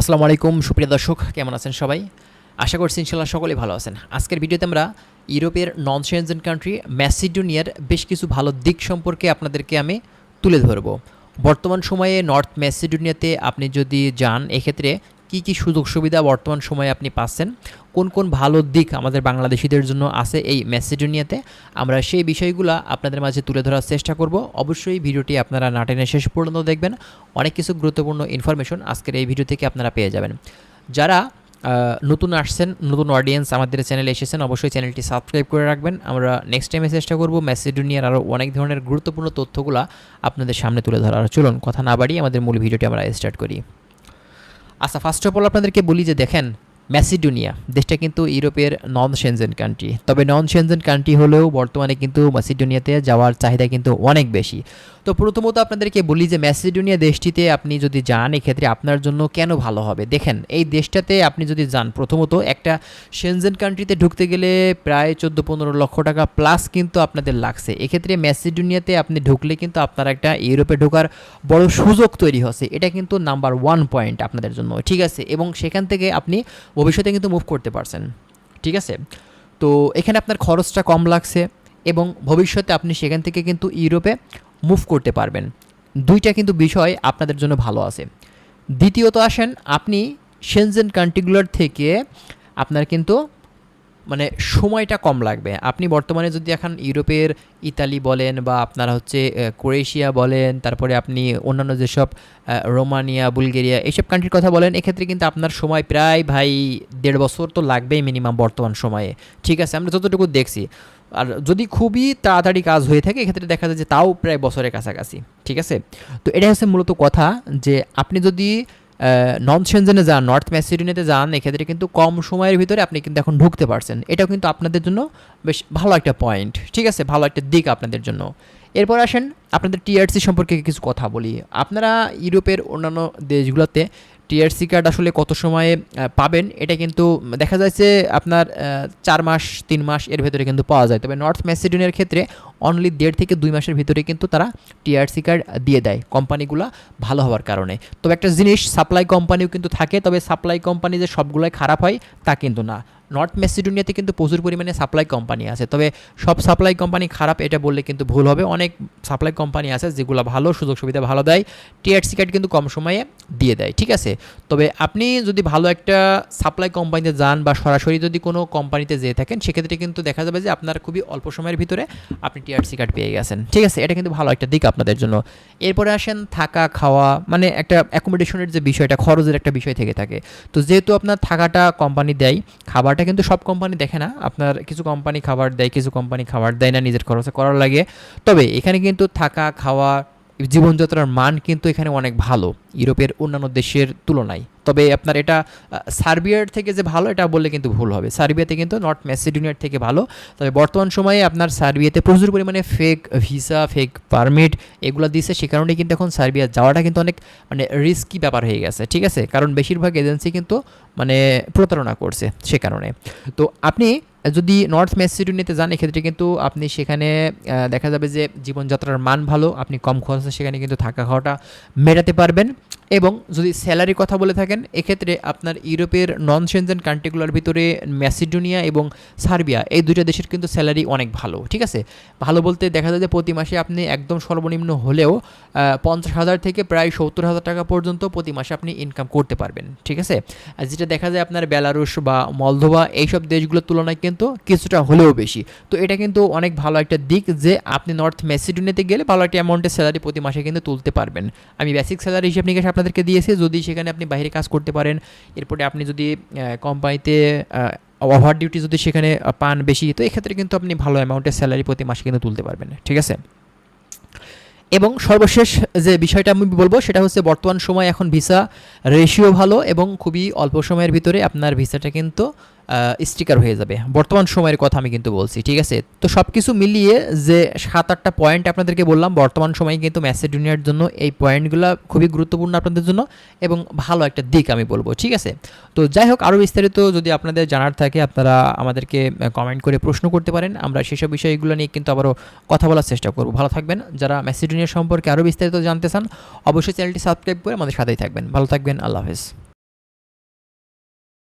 আসসালামু আলাইকুম, সুপ্রিয় দর্শক, কেমন আছেন সবাই? আশা করছি ইনশাল্লাহ সকলেই ভালো আছেন। আজকের ভিডিওতে আমরা ইউরোপের নন সেনজেন কান্ট্রি ম্যাসিডোনিয়ার বেশ কিছু ভালো দিক সম্পর্কে আপনাদেরকে আমি তুলে ধরব। বর্তমান সময়ে নর্থ ম্যাসিডোনিয়াতে আপনি যদি যান, এক্ষেত্রে কী কী সুযোগ সুবিধা বর্তমান সময়ে আপনি পাচ্ছেন? কোন কোন ভালো দিক আমাদের বাংলাদেশিদের জন্য আছে এই ম্যাসিডোনিয়াতে আমরা সেই বিষয়গুলো আপনাদের মাঝে তুলে ধরার চেষ্টা করব। অবশ্যই ভিডিওটি আপনারা নাটেনের শেষ পর্যন্ত দেখবেন। অনেক কিছু গুরুত্বপূর্ণ ইনফরমেশন আজকের এই ভিডিও থেকে আপনারা পেয়ে যাবেন। যারা নতুন আসছেন, নতুন অডিয়েন্স আমাদের চ্যানেলে এসেছেন, অবশ্যই চ্যানেলটি সাবস্ক্রাইব করে রাখবেন। আমরা নেক্সট টাইমে চেষ্টা করব ম্যাসিডোনিয়ার আরও অনেক ধরনের গুরুত্বপূর্ণ তথ্যগুলো আপনাদের সামনে তুলে ধরার। চলুন, কথা না বাড়িয়ে আমাদের মূল ভিডিওটি আমরা স্টার্ট করি। আচ্ছা ফার্স্ট অফ অল আপনাদেরকে বলি যে দেখেন ম্যাসিডোনিয়া দেশটা কিন্তু ইউরোপের নন সেনজেন কান্ট্রি তবে নন সেনজেন কান্ট্রি হলেও বর্তমানে কিন্তু ম্যাসিডোনিয়াতে যাওয়ার চাহিদা কিন্তু অনেক বেশি। তো প্রথমত আপনাদেরকে বলি যে ম্যাসিডোনিয়া দেশটিতে আপনি যদি যান, এক্ষেত্রে আপনার জন্য কেন ভালো হবে? দেখেন, এই দেশটাতে আপনি যদি যান, প্রথমত একটা সেনজেন কান্ট্রিতে ঢুকতে গেলে প্রায় চোদ্দ পনেরো লক্ষ টাকা প্লাস কিন্তু আপনাদের লাগছে। এক্ষেত্রে ম্যাসিডোনিয়াতে আপনি ঢুকলে কিন্তু আপনার একটা ইউরোপে ঢোকার বড় সুযোগ তৈরি হচ্ছে। এটা কিন্তু নাম্বার ওয়ান পয়েন্ট আপনাদের জন্য। ঠিক আছে? এবং সেখান থেকে আপনি ভবিষ্যতে কিন্তু মুভ করতে পারছেন। ঠিক আছে? তো এখানে আপনার খরচটা কম লাগছে এবং ভবিষ্যতে আপনি সেখান থেকে কিন্তু ইউরোপে মুভ করতে পারবেন। দুইটা কিন্তু বিষয় আপনাদের জন্য ভালো আছে। দ্বিতীয়ত আসেন, আপনি সেনজেন কান্ট্রিগুলোর থেকে আপনার কিন্তু মানে সময়টা কম লাগবে। আপনি বর্তমানে যদি এখন ইউরোপের ইতালি বলেন বা আপনারা হচ্ছে ক্রোয়েশিয়া বলেন, তারপরে আপনি অন্যান্য যেসব রোমানিয়া, বুলগেরিয়া এইসব কান্ট্রির কথা বলেন, এক্ষেত্রে কিন্তু আপনার সময় প্রায় ভাই দেড় বছর তো লাগবেই মিনিমাম বর্তমান সময়ে। ঠিক আছে, আমরা যতটুকু দেখছি। আর যদি খুবই তাড়াতাড়ি কাজ হয়ে থাকে, এক্ষেত্রে দেখা যায় যে তাও প্রায় বছরের কাছাকাছি। ঠিক আছে? তো এটাই হচ্ছে মূলত কথা যে আপনি যদি নন সেনজেনে যান নর্থ ম্যাসিডোনিয়াতে যান, এক্ষেত্রে কিন্তু কম সময়ের ভিতরে আপনি কিন্তু এখন ঢুকতে পারছেন। এটাও কিন্তু আপনাদের জন্য বেশ ভালো একটা পয়েন্ট ঠিক আছে? ভালো একটা দিক আপনাদের জন্য। এরপর আসেন, আপনাদের টিআরসি সম্পর্কে কিছু কথা বলি। আপনারা ইউরোপের অন্যান্য দেশগুলোতে টিআরসি কার্ড আসলে কত সময়ে পাবেন, এটা কিন্তু দেখা যাচ্ছে আপনার চার মাস, তিন মাস এর ভেতরে কিন্তু পাওয়া যায়। তবে নর্থ ম্যাসিডোনিয়ার ক্ষেত্রে অনলি দেড় থেকে দুই মাসের ভিতরে কিন্তু তারা টিআরসি কার্ড দিয়ে দেয় কোম্পানিগুলো ভালো হওয়ার কারণে। তবে একটা জিনিস সাপ্লাই কোম্পানিও কিন্তু থাকে, তবে সাপ্লাই কোম্পানি যে সবগুলোই খারাপ হয়, তা কিন্তু না। নর্থ মেসিডোনিয়াতে কিন্তু প্রচুর পরিমাণে সাপ্লাই কোম্পানি আছে, তবে সব সাপ্লাই কোম্পানি খারাপ, এটা বললে কিন্তু ভুল হবে। অনেক সাপ্লাই কোম্পানি আছে যেগুলো ভালো, সুযোগ সুবিধা ভালো দেয় টিআরসি কার্ড কিন্তু কম সময়ে দিয়ে দেয়, ঠিক আছে? তবে আপনি যদি ভালো একটা সাপ্লাই কোম্পানিতে যান বা সরাসরি যদি কোনো কোম্পানিতে যেয়ে থাকেন, সেক্ষেত্রে কিন্তু দেখা যাবে যে আপনার খুবই অল্প সময়ের ভিতরে আপনি টিআরসি কার্ড পেয়ে গেছেন। ঠিক আছে, এটা কিন্তু ভালো একটা দিক আপনাদের জন্য। এরপরে আসেন থাকা, খাওয়া মানে একটা অ্যাকোমোডেশনের যে বিষয়টা, খরচের একটা বিষয় থেকে থাকে। তো যেহেতু আপনার থাকাটা কোম্পানি দেয়, খাবারটা কিন্তু সব কোম্পানি দেখে না। আপনার কিছু কোম্পানি খাবার দেয়, কিছু কোম্পানি খাবার দেয় না, নিজের খরচে করার লাগে। তবে এখানে কিন্তু থাকা, খাওয়া জীবনযাত্রার মান কিন্তু এখানে অনেক ভালো, ইউরোপের অন্যান্য দেশের তুলনায়। তবে আপনার এটা সার্বিয়ার থেকে যে ভালো, এটা বললে কিন্তু ভুল হবে। সার্বিয়াতে কিন্তু নর্থ ম্যাসিডোনিয়ার থেকে ভালো। তবে বর্তমান সময়ে আপনার সার্বিয়াতে প্রচুর পরিমাণে ফেক ভিসা ফেক পারমিট এগুলো দিচ্ছে সে কারণে কিন্তু এখন সার্বিয়া যাওয়াটা কিন্তু অনেক মানে রিস্কি ব্যাপার হয়ে গেছে, ঠিক আছে? কারণ বেশিরভাগ এজেন্সি কিন্তু মানে প্রতারণা করছে সে কারণে। তো আপনি যদি নর্থ মেসিডোনিয়াতে যান, এক্ষেত্রে কিন্তু আপনি সেখানে দেখা যাবে যে জীবনযাত্রার মান ভালো, আপনি কম খরচে সেখানে কিন্তু থাকা খাওয়াটা মেটাতে পারবেন। এবং যদি স্যালারির কথা বলে থাকেন, এক্ষেত্রে আপনার ইউরোপের নন সেনজেন কান্ট্রিগুলোর ভিতরে ম্যাসিডোনিয়া এবং সার্বিয়া, এই দুইটা দেশের কিন্তু স্যালারি অনেক ভালো, ঠিক আছে? ভালো বলতে দেখা যায় যে প্রতি মাসে আপনি একদম সর্বনিম্ন হলেও পঞ্চাশ হাজার থেকে প্রায় সত্তর হাজার টাকা পর্যন্ত প্রতি মাসে আপনি ইনকাম করতে পারবেন, ঠিক আছে? যেটা দেখা যায় আপনার বেলারুশ বা মলদোভা, এইসব দেশগুলোর তুলনায় কিন্তু কিছুটা হলেও বেশি। তো এটা কিন্তু অনেক ভালো একটা দিক যে আপনি নর্থ মেসিডোনিয়াতে গেলে ভালো একটা অ্যামাউন্টের স্যালারি প্রতি মাসে কিন্তু তুলতে পারবেন। আমি বেসিক স্যালারি হিসেবে নিকাশ আপনাদেরকে দিয়েছে। যদি সেখানে আপনি বাইরে কাজ করতে পারেন, এরপরে আপনি যদি কোম্পানিতে ওভার ডিউটি যদি সেখানে পান বেশি, তো এক্ষেত্রে কিন্তু আপনি ভালো অ্যামাউন্টের স্যালারি প্রতি মাসে কিন্তু তুলতে পারবেন, ঠিক আছে? এবং সর্বশেষ যে বিষয়টা আমি বলব, সেটা হচ্ছে বর্তমান সময় এখন ভিসা রেশিও ভালো এবং খুবই অল্প সময়ের ভিতরে আপনার ভিসাটা কিন্তু স্টিকার হয়ে যাবে। বর্তমান সময়ের কথা আমি কিন্তু বলছি, ঠিক আছে? তো সব কিছু মিলিয়ে যে সাত আটটা পয়েন্ট আপনাদেরকে বললাম, বর্তমান সময়ে কিন্তু ম্যাসেডোনিয়ার জন্য এই পয়েন্টগুলো খুবই গুরুত্বপূর্ণ আপনাদের জন্য এবং ভালো একটা দিক আমি বলব, ঠিক আছে? তো যাই হোক আরও বিস্তারিত যদি আপনাদের জানার থাকে, আপনারা আমাদেরকে কমেন্ট করে প্রশ্ন করতে পারেন। আমরা সেসব বিষয়গুলো নিয়ে কিন্তু আবারও কথা বলার চেষ্টা করব। ভালো থাকবেন। যারা ম্যাসিডোনিয়া সম্পর্কে আরও বিস্তারিত জানতে চান, অবশ্যই চ্যানেলটি সাবস্ক্রাইব করে আমাদের সাথেই থাকবেন। ভালো থাকবেন। আল্লাহ হাফেজ।